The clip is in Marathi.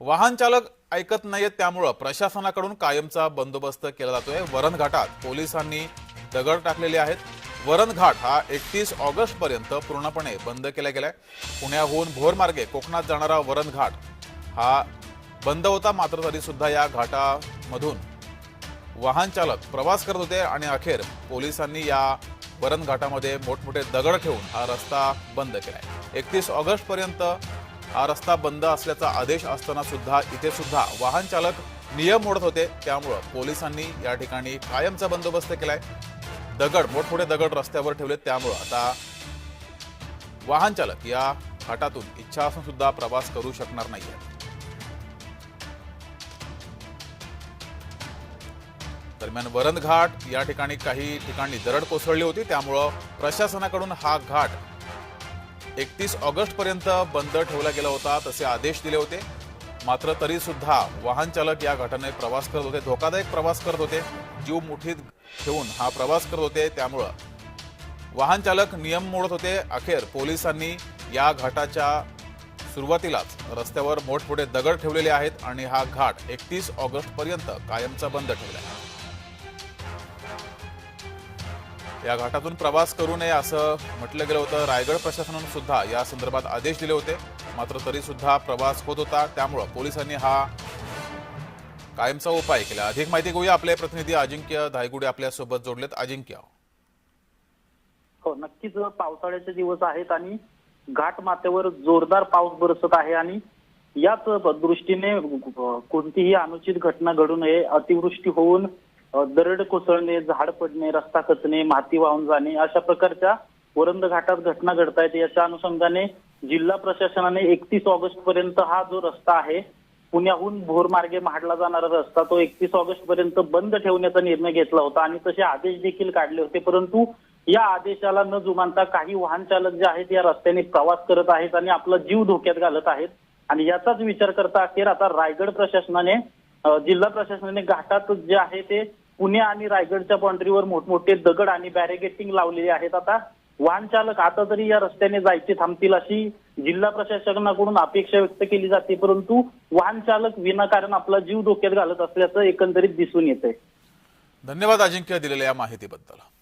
वाहन चालक ऐकत नाहीयेत त्यामुळं प्रशासनाकडून कायमचा बंदोबस्त केला जातोय. वरण घाटात पोलिसांनी दगड टाकलेले आहेत. वरण घाट हा एकतीस ऑगस्ट पर्यंत पूर्णपणे बंद केला गेलाय. पुण्याहून भोर मार्गे कोकणात जाणारा वरण घाट हा बंद होता मात्र तरी सुद्धा या घाटामधून वाहन चालक प्रवास करत होते आणि अखेर पोलिसांनी या वरण घाटामध्ये मोठमोठे दगड ठेवून हा रस्ता बंद केलाय. एकतीस ऑगस्ट पर्यंत हा रस्ता बंद असल्याचा आदेश असताना सुद्धा इथे सुद्धा वाहन चालक नियम मोडत होते. त्यामुळं पोलिसांनी या ठिकाणी कायमचा बंदोबस्त केलाय. दगड मोठमोठे दगड रस्त्यावर ठेवले त्यामुळं आता वाहन चालक या घाटातून इच्छा असून सुद्धा प्रवास करू शकणार नाही दरम्यान वरण घाट या ठिकाणी काही ठिकाणी दरड कोसळली होती. त्यामुळं प्रशासनाकडून हा घाट एकतीस ऑगस्ट पर्यंत बंद ठेवला गेला होता तसे आदेश दिले होते. मात्र तरी सुद्धा वाहन चालक या घाटाने प्रवास करत होते. धोकादायक प्रवास करत होते. जीव मुठीत ठेवून हा प्रवास करत होते त्यामुळं. वाहन चालक नियम मोडत होते. अखेर पोलिसांनी या घाटाच्या सुरुवातीलाच रस्त्यावर मोठमोठे दगड ठेवलेले आहेत आणि हा घाट एकतीस ऑगस्ट पर्यंत कायमचा बंद ठेवला आहे. या घाटातून प्रवास करू नये असं म्हटलं गेलं होतं. रायगड प्रशासनानं सुद्धा या संदर्भात आदेश दिले होते. मात्र तरी सुद्धा प्रवास होत होता. त्यामुळं पोलिसांनी हा कायमचा उपाय केला. अधिक माहिती घेऊया आपले प्रतिनिधी अजिंक्य धायगुडे आपल्यासोबत जोडलेत. अजिंक्य. हो नक्कीच पावसाळ्याचे दिवस आहेत आणि घाट माथ्यावर जोरदार पाऊस बरसत आहे आणि याच दृष्टीने कोणतीही अनुचित घटना घडू नये अतिवृष्टी होऊन दरड कोसळणे झाड पडणे रस्ता खचणे माती वाहून जाणे अशा प्रकारच्या वरंद घाटात घटना घडतायत याच्या अनुषंगाने जिल्हा प्रशासनाने एकतीस ऑगस्ट पर्यंत हा जो रस्ता आहे पुण्याहून भोर मार्गे महाडला जाणारा रस्ता तो एकतीस ऑगस्ट पर्यंत बंद ठेवण्याचा निर्णय घेतला होता आणि तसे आदेश देखील काढले होते. परंतु या आदेशाला न जुमानता काही वाहन चालक जे आहेत या रस्त्याने प्रवास करत आहेत आणि आपला जीव धोक्यात घालत आहेत. आणि याचाच विचार करता अखेर आता रायगड प्रशासनाने जिल्हा प्रशासनाने घाटात जे आहे ते पुणे आणि रायगडच्या बाउंड्रीवर मोठमोठे दगड आणि बॅरिगेटिंग लावलेले आहेत. आता वाहन चालक आता तरी या रस्त्याने जायचे थांबतील अशी जिल्हा प्रशासनाकडून अपेक्षा व्यक्त केली जाते. परंतु वाहन चालक विनाकारण आपला जीव धोक्यात घालत असल्याचं एकंदरीत दिसून येतंय. धन्यवाद अजिंक्य दिलेल्या या माहितीबद्दल.